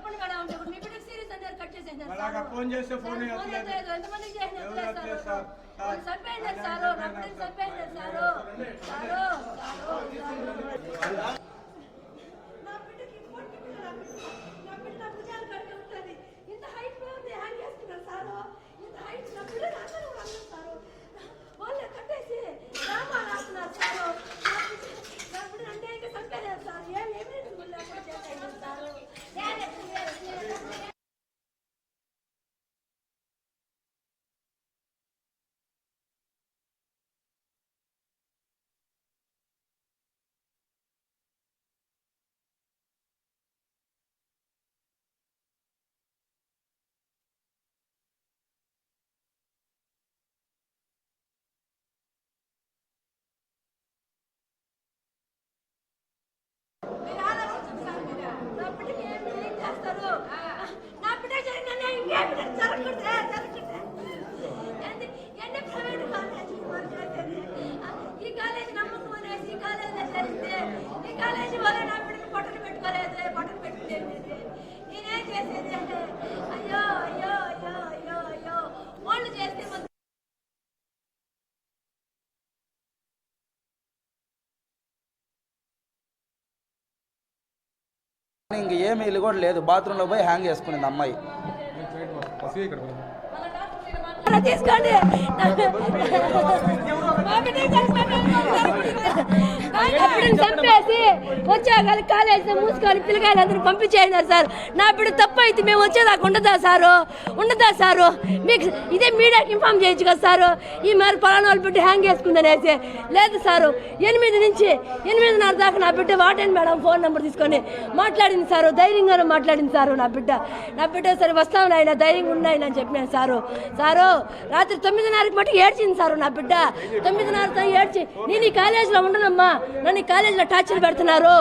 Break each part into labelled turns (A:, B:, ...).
A: తప్పని కాడ ఉంటే మీ బిడ్డకి సీరియస్ అన్నారు కట్ చేసేసారు అలాగా ఫోన్ చేస్తే ఫోన్ ఎత్తలేదు ఎంత మందికి చేసినారు సార్. వాళ్ళు చంపేయండి సారు నా బిడ్డని చంపేయండి సారు సారు సారు. ఇంక
B: ఏమీ ఇల్లు కూడా లేదు. బాత్రూంలో పోయి హ్యాంగ్ చేసుకునేది అమ్మాయి.
A: అలా తీసుకోండి. చంపేసి వచ్చాక కాలేజీ మూసుకొని పిల్లకాయలు అందరూ పంపించేయండి సార్. నా బిడ్డ తప్పు అయితే మేము వచ్చేదాకా ఉండదా సారు? ఉండదా సారు? మీకు ఇదే మీడియాకి ఇన్ఫామ్ చేయొచ్చు కదా సారు? ఈ మరి పలానా వాళ్ళ బిడ్డ హ్యాంగ్ చేసుకుందనేసి. లేదు సారు ఎనిమిది నుంచి ఎనిమిదిన్నర దాకా నా బిడ్డ వాటండి మేడం ఫోన్ నెంబర్ తీసుకొని మాట్లాడింది సారు ధైర్యంగానే మాట్లాడింది సారు నా బిడ్డ. నా బిడ్డ సరే వస్తాను ఆయన ధైర్యంగా ఉన్నాయని అని చెప్పినాను సారు. సారు రాత్రి తొమ్మిదిన్నరకి మటుకు ఏడ్చింది సారు నా బిడ్డ. తొమ్మిదిన్నరతో ఏడ్చి నేను ఈ కాలేజీలో ఉండనమ్మా. నన్ను ఈ కాలేజీలో టార్చర్ పెడుతున్నారు.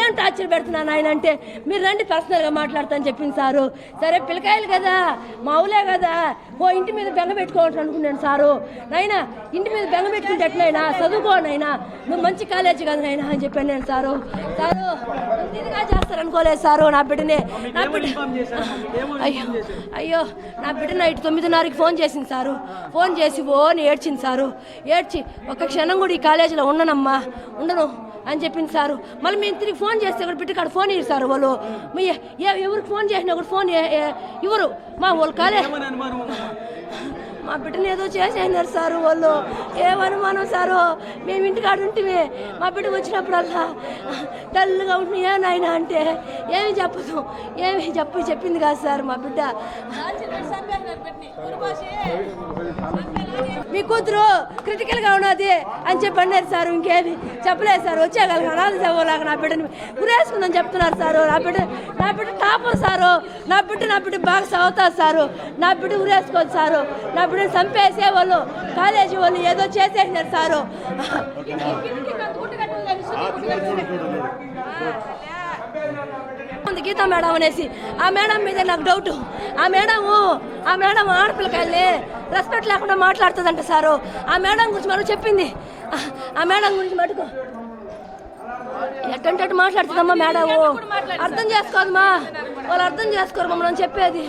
A: ఏం టార్చర్ పెడుతున్నాను ఆయన అంటే మీరు రండి పర్సనల్గా మాట్లాడతాను చెప్పింది సారు. సరే పిల్లకాయలు కదా. మావులే కదా. ఓ ఇంటి మీద బెంగ పెట్టుకోవచ్చు అనుకున్నాను సారు. నాయనా ఇంటి మీద బెంగ పెట్టుకుంటే ఎట్లయినా? చదువుకోనైనా నువ్వు మంచి కాలేజీ కదా నాయనా అని చెప్పాను నేను సారు. సారు ఇదిగా చేస్తారనుకోలేదు సారు నా బిడ్డని. నా బిడ్డ అయ్యో అయ్యో నా బిడ్డ నైట్ తొమ్మిదిన్నరకి ఫోన్ చేసింది సారు? ఫోన్ చేసి ఓ అని ఏడ్చింది సారు. ఏడ్చి ఒక క్షణం కూడా ఈ కాలేజీలో ఉండనమ్మా ఉండను అని చెప్పింది సారు. మళ్ళీ మేము తిరిగి ఫోన్ చేస్తే కూడా బిడ్డ కాడ ఫోన్ ఇయ్యారు సార్ వాళ్ళు. ఎవరికి ఫోన్ చేసినా కూడా ఫోన్ ఇవ్వరు. మా వాళ్ళు కాలేజ్ మా బిడ్డని ఏదో చేసేసినారు సారు వాళ్ళు. ఏమనుమానం సారు? మేము ఇంటికాడ ఉంటిమే. మా బిడ్డ వచ్చినప్పుడల్లా డల్గా ఉంటున్నాయా. నాయన అంటే ఏమి చెప్పదు. ఏమి చెప్పి చెప్పింది కాదు సార్ మా బిడ్డ. మీ కూతురు క్రిటికల్గా ఉన్నది అని చెప్పి అన్నారు సార్. ఇంకేమి చెప్పలేదు సార్. వచ్చేగలగా అనాథ నా బిడ్డని గురేసుకుందని చెప్తున్నారు సారు. నా బిడ్డ నా బిడ్డ టాపర్ సారు. నా బిడ్డ నా బిడ్డ బాగా చదువుతారు సారు. నా బిడ్డ ఉరేసుకోదు సారు. నా బిడ్డని చంపేసే వాళ్ళు కాలేజీ వాళ్ళు ఏదో చేసేసినారు సారు. ఉంది గీతా మేడం అనేసి ఆ మేడం మీద నాకు డౌట్ ఆ మేడము ఆ మేడం ఆడపిల్లకాయల్ని రెస్పెక్ట్ లేకుండా మాట్లాడుతుందంట సారు. ఆ మేడం గురించి మనం చెప్పింది. ఆ- మేడం గురించి మటుకు ఎట్టంటే మాట్లాడుతుందమ్మా మేడం. అర్థం చేసుకోదమ్మా. వాళ్ళు అర్థం చేసుకోరు మమ్మల్ని చెప్పేది.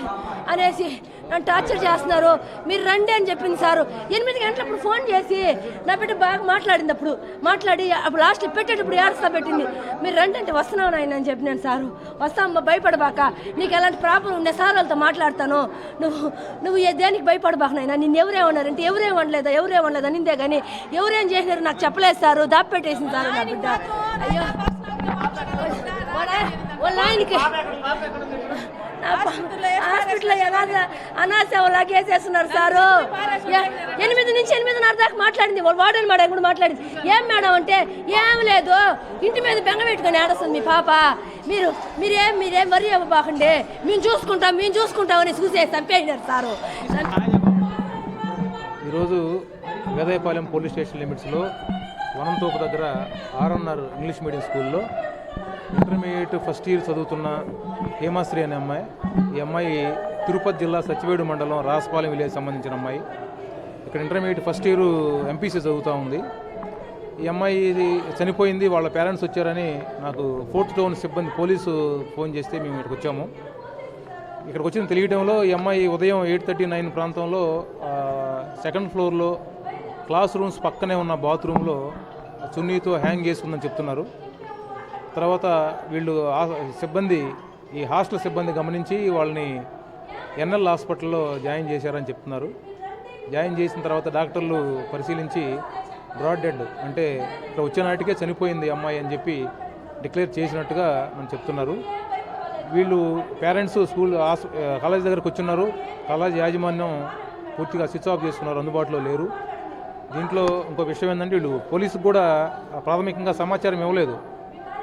A: అనేసి నన్ను టార్చర్ చేస్తున్నారు. మీరు రండి అని చెప్పింది సారు. ఎనిమిది గంటలప్పుడు ఫోన్ చేసి నా బిడ్డ బాగా మాట్లాడింది అప్పుడు మాట్లాడి అప్పుడు లాస్ట్లో పెట్టేటప్పుడు ఏడుస్తా పెట్టింది. మీరు రండి అంటే వస్తున్నావు నాయన అని చెప్పినాను సారు. వస్తామ్మా భయపడబాక. నీకు ఎలాంటి ప్రాబ్లం ఉండే సార్ వాళ్ళతో మాట్లాడతాను. నువ్వు నువ్వు ఏ దేనికి భయపడబాక నాయన? నిన్ను వండలేదు ఎవరే ఉండలేదా నిందే కానీ ఎవరేం చేసినారు నాకు చెప్పలేదు సారు. దాపెట్టేసింది సారు నా బిడ్డ. అయ్యో. వాళ్ళ ఆయనకి హాస్పిటల్లో అనాథ అనాథ వేసేస్తున్నారు సారు? ఎనిమిది నుంచి ఎనిమిదిన్నర దాకా మాట్లాడింది. వాళ్ళు వాడని మేడం కూడా మాట్లాడింది. ఏం మేడం అంటే ఏం లేదు. ఇంటి మీద బెంగ పెట్టుకొని ఏడుస్తుంది మీ పాప. మీరు మీరేం మీరేం వరి ఇవ్వబాకండి మేము చూసుకుంటాం మేము చూసుకుంటాం అని చూసేసి చంపేసినారు సారు.
C: ఈరోజు వేదాయపాలెం పోలీస్ స్టేషన్ లిమిట్స్లో వనంతోపు దగ్గర R N R English medium స్కూల్లో ఇంటర్మీడియట్ ఫస్ట్ ఇయర్ చదువుతున్న హేమాశ్రీ అనే అమ్మాయి. ఈ అమ్మాయి తిరుపతి జిల్లా సచివేడు మండలం రాసపాలెం విలేజ్ సంబంధించిన అమ్మాయి. ఇక్కడ ఇంటర్మీడియట్ ఫస్ట్ ఇయర్ ఎంపీసీ చదువుతూ ఉంది. ఈ అమ్మాయి ఇది చనిపోయింది వాళ్ళ పేరెంట్స్ వచ్చారని నాకు ఫోర్త్ టౌన్ సిబ్బంది పోలీసు ఫోన్ చేస్తే మేము ఇక్కడికి వచ్చాము. ఇక్కడికి వచ్చిన తెలియడంలో ఈ అమ్మాయి ఉదయం ఎయిట్ థర్టీ నైన్ ప్రాంతంలో సెకండ్ ఫ్లోర్లో క్లాస్ రూమ్స్ పక్కనే ఉన్న బాత్రూంలో చున్నీతో హ్యాంగ్ చేసుకుందని చెప్తున్నారు. తర్వాత వీళ్ళు సిబ్బంది ఈ హాస్టల్ సిబ్బంది గమనించి వాళ్ళని ఎన్ఎల్ హాస్పిటల్లో జాయిన్ చేశారని చెప్తున్నారు. జాయిన్ చేసిన తర్వాత డాక్టర్లు పరిశీలించి బ్రాడ్ డెడ్ అంటే ఇక్కడ వచ్చే నాటికే చనిపోయింది అమ్మాయి అని చెప్పి డిక్లేర్ చేసినట్టుగా మనం చెప్తున్నారు. వీళ్ళు పేరెంట్స్ స్కూల్ కాలేజ్ దగ్గరకు వచ్చున్నారు. కాలేజ్ యాజమాన్యం పూర్తిగా స్విచ్ ఆఫ్ చేసుకున్నారు అందుబాటులో లేరు. దీంట్లో ఇంకో విషయం ఏంటంటే వీళ్ళు పోలీసుకు కూడా ప్రాథమికంగా సమాచారం ఇవ్వలేదు.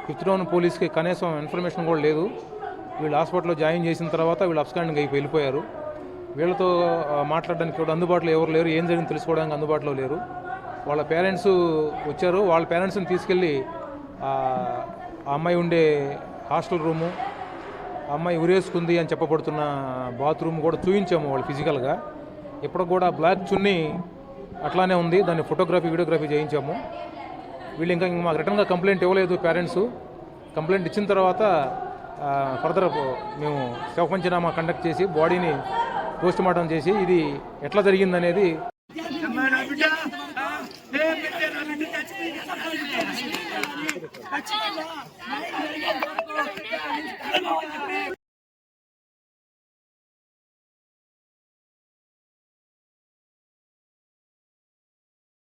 C: ఫిఫ్త్ పోలీస్కి కనీసం ఇన్ఫర్మేషన్ కూడా లేదు. వీళ్ళు హాస్పిటల్లో జాయిన్ చేసిన తర్వాత వీళ్ళు అప్స్కాండింగ్ అయిపోయి వెళ్ళిపోయారు. వీళ్ళతో మాట్లాడడానికి కూడా అందుబాటులో ఎవరు లేరు ఏం జరిగింది తెలుసుకోవడానికి అందుబాటులో లేరు. వాళ్ళ పేరెంట్స్ వచ్చారు. వాళ్ళ పేరెంట్స్ని తీసుకెళ్ళి ఆ అమ్మాయి ఉండే హాస్టల్ రూము అమ్మాయి ఉరేసుకుంది అని చెప్పబడుతున్న బాత్రూమ్ కూడా చూపించాము వాళ్ళు ఫిజికల్గా. ఇప్పుడు కూడా బ్లాక్ చున్నీ అట్లానే ఉంది. దాన్ని ఫోటోగ్రఫీ వీడియోగ్రఫీ చేయించాము. వీళ్ళు ఇంకా మాకు రిటర్న్గా కంప్లైంట్ ఇవ్వలేదు పేరెంట్స్. కంప్లైంట్ ఇచ్చిన తర్వాత ఫర్దర్ మేము శవ పంచనామా కండక్ట్ చేసి బాడీని పోస్ట్ మార్టం చేసి ఇది ఎట్లా జరిగిందనేది